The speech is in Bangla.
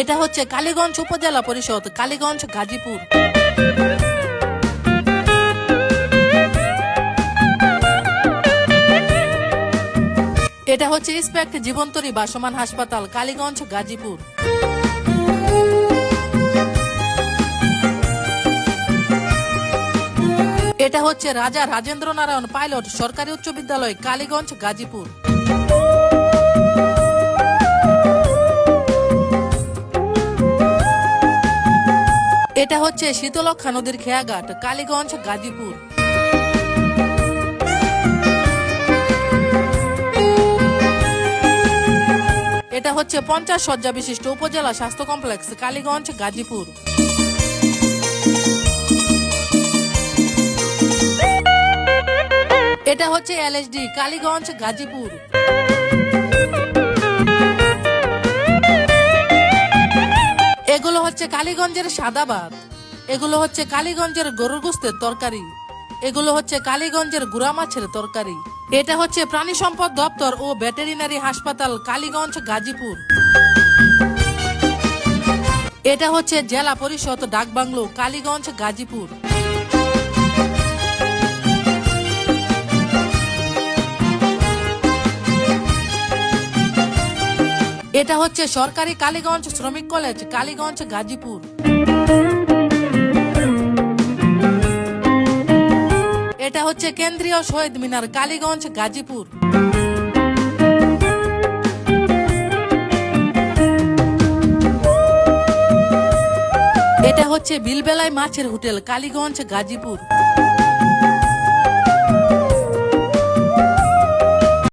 এটা হচ্ছে কালীগঞ্জ উপজেলা পরিষদ, কালীগঞ্জ গাজীপুর। এটা হচ্ছে ইন্সপেক্ট জীবন্তরী বাসমান হাসপাতাল, কালীগঞ্জ গাজীপুর। এটা হচ্ছে রাজা রাজেন্দ্র নারায়ণ পাইলট, সরকারি উচ্চ বিদ্যালয়, কালীগঞ্জ গাজীপুর। এটা হচ্ছে শীতলক্ষা নদীর খেয়াঘাট, কালীগঞ্জ, গাজীপুর। এটা হচ্ছে পঞ্চাশ শয্যা বিশিষ্ট উপজেলা স্বাস্থ্য কমপ্লেক্স, কালীগঞ্জ, গাজীপুর। এটা হচ্ছে এলএসডি কালীগঞ্জ, গাজীপুর। হচ্ছে কালীগঞ্জের সাদাবাদ। এগুলো হচ্ছে কালীগঞ্জের গরুর গোস্তের তরকারি। এগুলো হচ্ছে কালীগঞ্জের গুড়া মাছের তরকারি। এটা হচ্ছে প্রাণী সম্পদ দপ্তর ও ভেটেরিনারি হাসপাতাল কালীগঞ্জ, গাজীপুর। এটা হচ্ছে জেলা পরিষদ ডাকবাংলো, কালীগঞ্জ, গাজীপুর। এটা হচ্ছে সরকারি কালীগঞ্জ শ্রমিক কলেজ, কালীগঞ্জ গাজীপুর। এটা হচ্ছে কেন্দ্রীয় শহীদ মিনার, কালীগঞ্জ গাজীপুর। এটা হচ্ছে বিলবেলায় মাছের হোটেল, কালীগঞ্জ গাজীপুর।